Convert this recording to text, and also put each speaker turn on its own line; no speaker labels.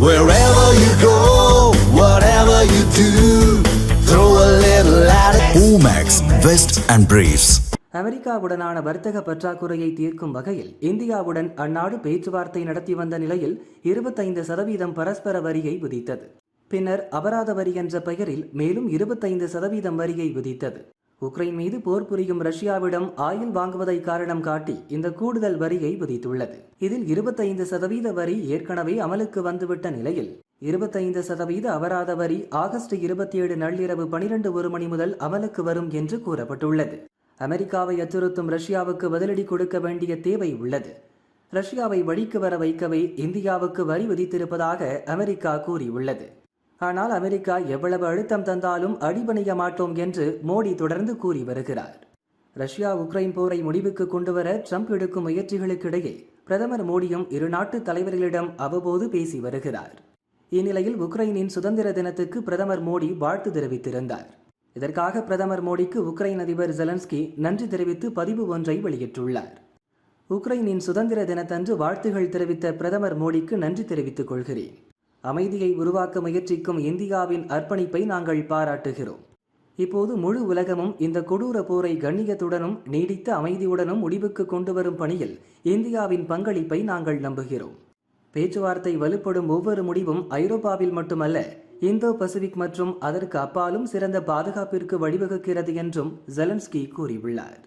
Wherever you go, whatever you do, throw a little at it. Omax, Vest and Briefs.
அமெரிக்காவுடனான வர்த்தக பற்றாக்குறையை தீர்க்கும் வகையில் இந்தியாவுடன் அந்நாடு பேச்சுவார்த்தை நடத்தி வந்த நிலையில் இருபத்தைந்து சதவீதம் பரஸ்பர வரியை விதித்தது பின்னர் அபராத வரி என்ற பெயரில் மேலும் இருபத்தைந்து சதவீதம் வரியை விதித்தது உக்ரைன் மீது போர் புரியும் ரஷ்யாவிடம் ஆயில் வாங்குவதை காரணம் காட்டி இந்த கூடுதல் வரியை விதித்துள்ளது. இதில் இருபத்தைந்து சதவீத வரி ஏற்கனவே அமலுக்கு வந்துவிட்ட நிலையில் இருபத்தைந்து சதவீத அபராத வரி ஆகஸ்ட் இருபத்தி ஏழு நள்ளிரவு பனிரெண்டு ஒரு மணி முதல் அமலுக்கு வரும் என்று கூறப்பட்டுள்ளது. அமெரிக்காவை அச்சுறுத்தும் ரஷ்யாவுக்கு பதிலடி கொடுக்க வேண்டிய தேவை உள்ளது. ரஷ்யாவை வழிக்கு வர வைக்கவே இந்தியாவுக்கு வரி விதித்திருப்பதாக அமெரிக்கா கூறியுள்ளது. ஆனால் அமெரிக்கா எவ்வளவு அழுத்தம் தந்தாலும் அடிபணிய மாட்டோம் என்று மோடி தொடர்ந்து கூறி வருகிறார். ரஷ்யா உக்ரைன் போரை முடிவுக்கு கொண்டுவர ட்ரம்ப் எடுக்கும் முயற்சிகளுக்கிடையே பிரதமர் மோடியும் இரு நாட்டு தலைவர்களிடம் அவ்வப்போது பேசி வருகிறார். இந்நிலையில் உக்ரைனின் சுதந்திர தினத்துக்கு பிரதமர் மோடி வாழ்த்து தெரிவித்திருந்தார். இதற்காக பிரதமர் மோடிக்கு உக்ரைன் அதிபர் ஜெலன்ஸ்கி நன்றி தெரிவித்து பதிவு ஒன்றை வெளியிட்டுள்ளார். உக்ரைனின் சுதந்திர தினத்தன்று வாழ்த்துகள் தெரிவித்த பிரதமர் மோடிக்கு நன்றி தெரிவித்துக் கொள்கிறேன். அமைதியை உருவாக்க முயற்சிக்கும் இந்தியாவின் அர்ப்பணிப்பை நாங்கள் பாராட்டுகிறோம். இப்போது முழு உலகமும் இந்த கொடூர போரை கண்ணியத்துடனும் நீடித்த அமைதியுடனும் முடிவுக்கு கொண்டு வரும் பணியில் இந்தியாவின் பங்களிப்பை நாங்கள் நம்புகிறோம். பேச்சுவார்த்தை வலுப்படும் ஒவ்வொரு முடிவும் ஐரோப்பாவில் மட்டுமல்ல இந்தோ பசிபிக் மற்றும் அதற்கு அப்பாலும் சிறந்த பாதுகாப்பிற்கு வழிவகுக்கிறது என்றும் ஜெலன்ஸ்கி கூறியுள்ளார்.